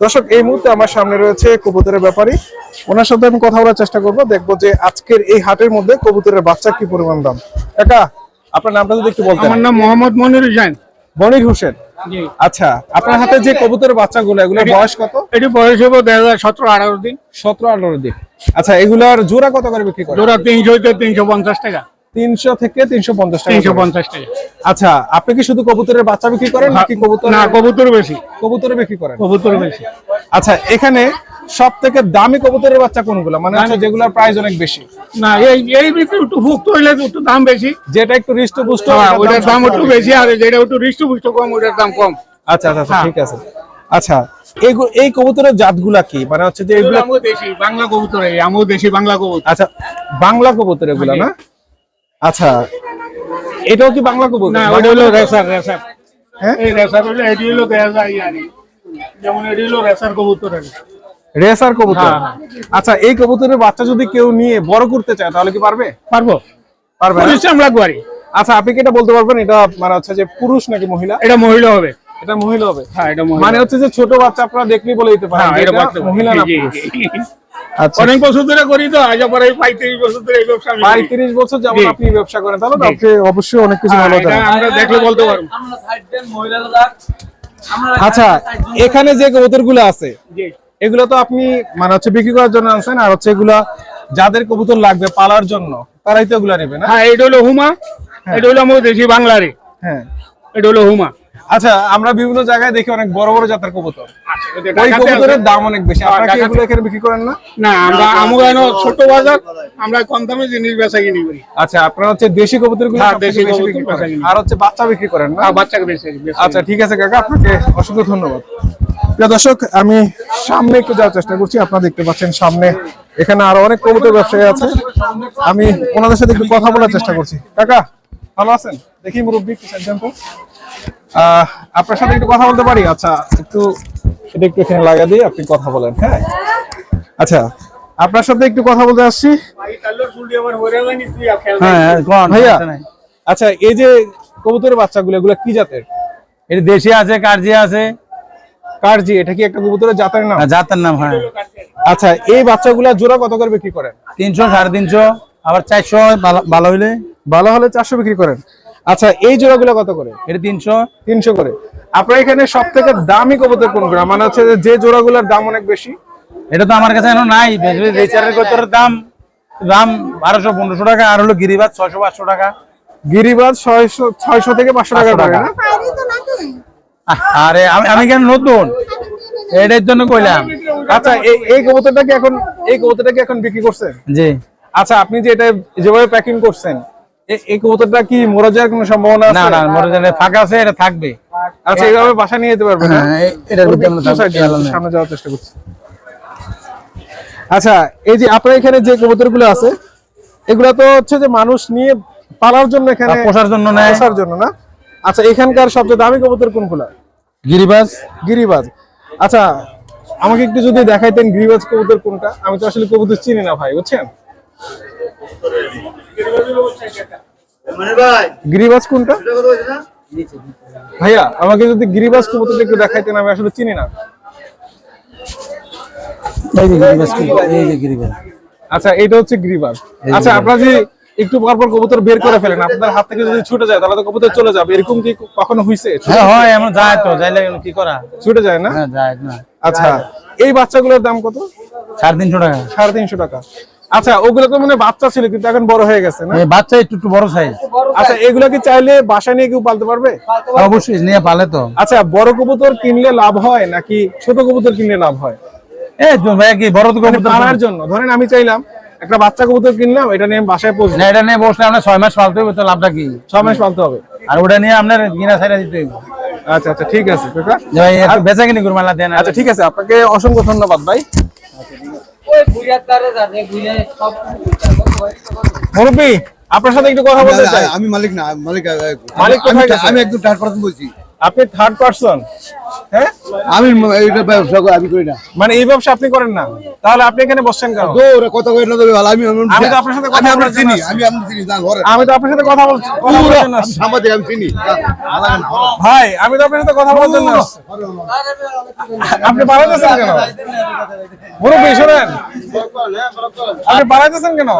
দর্শক এই মুহূর্তে আমার সামনে রয়েছে কবুতরের ব্যাপারী। ওনার সাথে আমি কথা বলার চেষ্টা করব দেখব যে আজকের এই হাটের মধ্যে কবুতরের বাচ্চার কি পরিমাণ দাম। কাকা আপনার নামটা যদি একটু বলতেন। আমার নাম মোহাম্মদ মনির হোসেন। বনির হোসেন। আচ্ছা আপনার হাতে যে কবুতরের বাচ্চাগুলো এগুলোর বয়স কত? এটি বয়স হব দুই হাজার সতেরো আঠারো দিন। সতেরো আঠারো দিন। আচ্ছা এগুলার জোড়া কত করে বিক্রি করে জোড়া তিনশো তিনশো পঞ্চাশ টাকা। তিনশো থেকে তিনশো পঞ্চাশ তিনশো পঞ্চাশ টাকা। আচ্ছা আপনি কি শুধু কবুতরের বাচ্চা বিক্রি করেন নাকি কবুতর না কবুতর বেশি। কবুতরে বিক্রি করেন? কবুতর বেশি। আচ্ছা এখানে সব থেকে দামি কবুতরের বাচ্চা কোনগুলো? মানে হচ্ছে যেগুলোর প্রাইস অনেক বেশি। না এই এই ভিতরে একটু ভুক্ত হইলে একটু দাম বেশি। যেটা একটু হৃষ্টপুষ্ট হ্যাঁ, ওটার দাম একটু বেশি। আর যেটা একটু হৃষ্টপুষ্ট কম ওইটার দাম কম। আচ্ছা আচ্ছা আচ্ছা, হ্যাঁ। ঠিক আছে। আচ্ছা এই কবুতরের জাতগুলা কি? মানে হচ্ছে যে এগুলো বাংলা কবুতর আমিও দেশি বাংলা কবুতর। আচ্ছা বাংলা কবুতর এগুলো না? আচ্ছা এটাও কি বাংলা কবুতর? না ওইটা হলো রেসার রেসার। হ্যাঁ? এই রেসার হলো এটি হলো দেয়া যায় যেমন এটি হলো রেসার কবুতর রেসার কবুতর? হ্যাঁ, আচ্ছা এই কবুতরের বাচ্চা যদি কেউ নিয়ে বড় করতে চায় তাহলে কি পারবে? পারব। পারবে? পরিশ্রম লাগবো আর আচ্ছা আপনি কি এটা বলতে পারবেন? এটা মানে হচ্ছে যে পুরুষ নাকি মহিলা? এটা মহিলা হবে। এটা মহিলা হবে। হ্যাঁ এটা মানে হচ্ছে যে ছোট বাচ্চা আপনারা দেখলেই বলে দিতে পারেন হ্যাঁ, এটা মহিলা না পুরুষ। আচ্ছা। অনেক বছর ধরে করি তো আজ পরে পঁয়ত্রিশ বছর ধরে এই ব্যবসা পঁয়ত্রিশ বছর যেমন আপনি ব্যবসা করেন তাহলে আপনি অবশ্যই অনেক কিছু হ্যাঁ, ভালো আমরা দেখলে বলতে পারব। আচ্ছা এখানে যে কবুতরগুলো আছে এগুলো তো আপনি মানে হচ্ছে বিক্রি করার জন্য আনছেন আর হচ্ছে এগুলা যাদের কবুতর লাগবে পালার জন্য তারাই তো এগুলা নেবে না? হ্যাঁ এটা হলো হুমা এটা হলো আমাদের দেশি বাংলারে হ্যাঁ। এটা হলো হুমা। আচ্ছা আমরা বিভিন্ন জায়গায় দেখি অনেক বড় বড় জাতের কবুতর। ওই কবুতরের দাম অনেক বেশি। আপনারা কি এগুলো এখানে বিক্রি করেন না? না আমরা এনো ছোট বাজার আমরা কম দামে জিনিস বেচা কিনি করি। আচ্ছা আপনারা হচ্ছে দেশি কবুতরগুলো হ্যাঁ, দেশি কবুতর। আর হচ্ছে বাচ্চা বিক্রি করেন না? আর বাচ্চাকে বেচে বেচা আচ্ছা ঠিক আছে কাকা আপনাকে অসংখ্য ধন্যবাদ। প্রিয় দর্শক আমি সামনে একটু যাওয়ার চেষ্টা করছি। আপনারা দেখতে পাচ্ছেন সামনে এখানে আরও অনেক কবুতর ব্যবসায়ী আছে। আমি ওনাদের সাথে একটু কথা বলার চেষ্টা করছি। কাকা ভালো আছেন? দেখি মুরব্বী একটু আপনার সাথে একটু কথা বলতে পারি? আচ্ছা একটু সেটা একটু এখানে লাগা দিয়ে আপনি কথা বলেন হ্যাঁ? আচ্ছা আপনার সাথে একটু কথা বলতে আসছি। হ্যাঁ ভাইয়া আচ্ছা এই যে কবুতরের বাচ্চাগুলো এগুলো কি জাতের? এটা দেশি আছে কার্জি আছে। কারজি এটা কি একটা কবুতরের জাতের নাম? জাতের নাম হ্যাঁ। আচ্ছা এই বাচ্চাগুলা জোড়া কত করে বিক্রি করেন? তিনশো সাড়ে তিনশো আবার চারশো ভালো- ভালো হইলে। ভালো হলে চারশো বিক্রি করেন। আচ্ছা এই জোড়াগুলো কত করে? এটা তিনশো। তিনশো করে। আপনার এখানে সব থেকে দামি কবুতর কোনগুলো? মানে হচ্ছে যে- জোড়াগুলোর দাম অনেক বেশি? এটা তো আমার কাছে এখন নাই। রেচারের কতর দাম দাম বারোশো পনেরোশো টাকা আর হলো গিরিবাজ ছয়শো পাঁচশো টাকা। গিরিবাজ ছয়শো ছয়শো থেকে পাঁচশো টাকা আহ, আরে আমি আমি কেন নতুন? এটার জন্য কইলাম। আচ্ছা এই কবুতরটা কি এখন এই কবুতরটা কি এখন বিক্রি করছেন? জি। আচ্ছা আপনি যে এটা যেভাবে প্যাকিং করছেন এই কবুতরটা কি মরে যাওয়ার কোনো সম্ভাবনা আছে? না মরে জানে ফাঁকা আছে এটা থাকবে। আচ্ছা এইভাবে বাসা নিয়ে যেতে পারবেন না? হ্যাঁ, এটার ভিতরে আমরা। সামনে যাওয়ার চেষ্টা করছি। আচ্ছা এই যে আপনার এখানে যে কবুতরগুলো আছে এগুলা তো হচ্ছে যে মানুষ নিয়ে পালার জন্য এখানে পোষার জন্য নেয়। পোষার জন্য না? আচ্ছা এখানকার সবচেয়ে দামি কবুতর কোনগুলা? গিরিবাজ। গিরিবাজ। আচ্ছা আমাকে একটু যদি দেখাইতেন গিরিবাজ কবুতর কোনটা? আমি তো আসলে কবুতর চিনি না ভাই বুঝছেন? গিরিবাজ কোনটা? ভাইয়া আমাকে যদি কবুতর একটু দেখাইতেন আমি আসলে চিনি না। আচ্ছা এটা হচ্ছে আচ্ছা আপনারা যে একটু পরপর কবুতর বের করে ফেলেন আপনাদের হাত থেকে যদি ছুটে যায় তাহলে তো কবুতর চলে যাবে। এরকম কি কখনো হয়েছে হ্যাঁ হয় এমন যায় তো যাইলে কি করা? ছুটে যায় না? হ্যাঁ যায় না। আচ্ছা এই বাচ্চাগুলোর দাম কত? সাড়ে তিনশো টাকা। সাড়ে তিনশো টাকা। আচ্ছা ওগুলো তো মানে বাচ্চা ছিল কিন্তু এখন বড় হয়ে গেছে না? বাচ্চা একটু একটু বড় সাইজ আচ্ছা এগুলো কি চাইলে বাসা নিয়ে কেউ পালতে পারবে? অবশ্যই নিয়ে পালে তো। আচ্ছা বড় কবুতর কিনলে লাভ হয় নাকি ছোট কবুতর কিনলে লাভ হয়? এই বড় মানে কবুতর জন্য। ধরেন আমি চাইলাম একটা বাচ্চা কবুতর কিনলাম এটা নিয়ে বাসায় না এটা নিয়ে বসলে আপনার ছয় মাস পালতে হবে তো লাভটা কি? ছ মাস পালতে হবে। আর ওটা নিয়ে আপনার কিনা সাইডা দিতে হইব। আচ্ছা আচ্ছা ঠিক আছে বেচা কিনি দেন। আচ্ছা ঠিক আছে আপনাকে অসংখ্য ধন্যবাদ ভাই। মুরব্বী আপনার সাথে একটু কথা বলতে চাই। আমি মালিক না মালিক মালিক আমি- একদম থার্ড পার্সন বলছি। আপনি থার্ড পার্সন হ্যাঁ? আমি এইটা ব্যবসা করি আমি করি না। মানে এই ব্যবসা আপনি করেন না। তাহলে আপনি এখানে বসছেন কেন? দৌড়ে কথা কই না ভালো আমি আমি তো আপনার সাথে কথা জন্য চিনি। আমি চিনি ঘরে। আমি তো আপনার সাথে কথা বলছি কথা বলার জন্য আমি সাংবাদিক আমি চিনি। ভাই আমি তো আপনার সাথে কথা বলার জন্য আপনি বাড়াইতেছেন কেন? মুরব্বী শোনেন। আপনি বাড়াইতেছেন কেন?